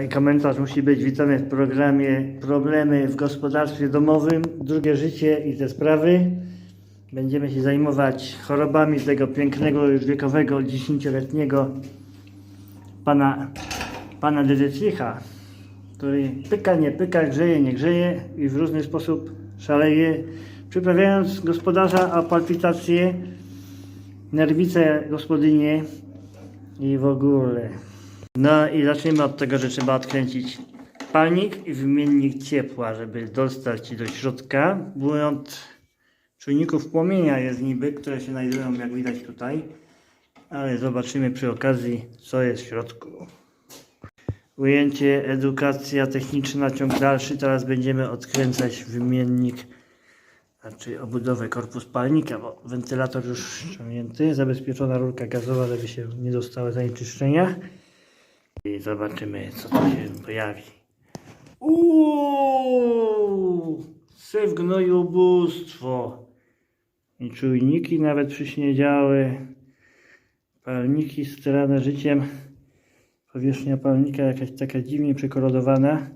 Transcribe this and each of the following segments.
No i komentarz musi być witamy w programie Problemy w gospodarstwie domowym, drugie życie i te sprawy. Będziemy się zajmować chorobami tego pięknego, już wiekowego, dziesięcioletniego pana, pana Dedetricha, który pyka, nie pyka, grzeje, nie grzeje i w różny sposób szaleje, przyprawiając gospodarza o palpitacje, nerwice gospodynie i w ogóle. No i zaczniemy od tego, że trzeba odkręcić palnik i wymiennik ciepła, żeby dostać do środka. Błąd czujników płomienia jest niby, które się znajdują jak widać tutaj. Ale zobaczymy przy okazji, co jest w środku. Ujęcie, edukacja techniczna, ciąg dalszy. Teraz będziemy odkręcać wymiennik, znaczy obudowę korpus palnika, bo wentylator już ściągnięty, zabezpieczona rurka gazowa, żeby się nie dostały zanieczyszczenia. I zobaczymy, co tu się pojawi. Uuu, syf gnoju ubóstwo. I czujniki nawet przyśniedziały. Palniki sterane życiem. Powierzchnia palnika jakaś taka dziwnie przekolodowana.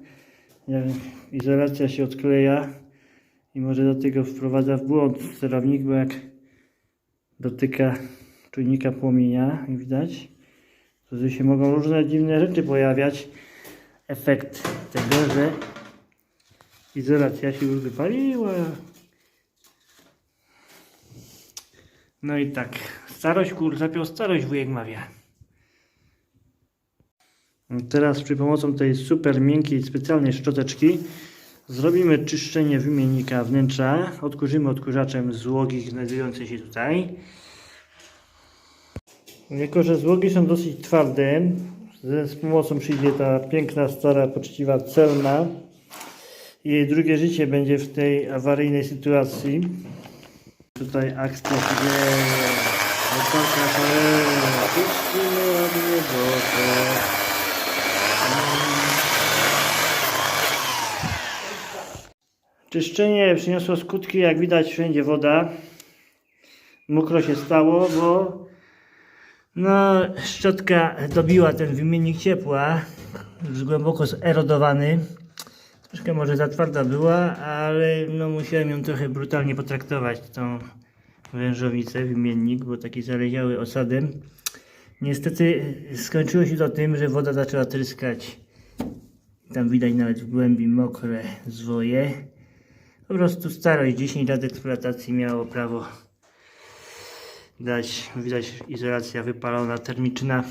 Izolacja się odkleja i może do tego wprowadza w błąd sterownik, bo jak dotyka czujnika płomienia, jak widać, tu się mogą różne dziwne rzeczy pojawiać. Efekt tego, że izolacja się już wypaliła. No i tak, starość kur zapiął starość, wujek mawia. Teraz przy pomocą tej super miękkiej, specjalnej szczoteczki zrobimy czyszczenie wymiennika wnętrza. Odkurzymy odkurzaczem złogi znajdujące się tutaj. Jako, że złogi są dosyć twarde, z pomocą przyjdzie ta piękna, stara, poczciwa celna. Jej drugie życie będzie w tej awaryjnej sytuacji. Tutaj akcja się. Wysoka cholera. Puścimy wodę. Czyszczenie przyniosło skutki, jak widać wszędzie woda. Mokro się stało, bo no, szczotka dobiła ten wymiennik ciepła, już głęboko zerodowany. Troszkę może za twarda była, ale no musiałem ją trochę brutalnie potraktować, tą wężowicę, wymiennik, bo taki zaleziały osadem. Niestety skończyło się to tym, że woda zaczęła tryskać. Tam widać nawet w głębi mokre zwoje. Po prostu starość, 10 lat eksploatacji miało prawo dać, widać izolacja wypalona, termiczna.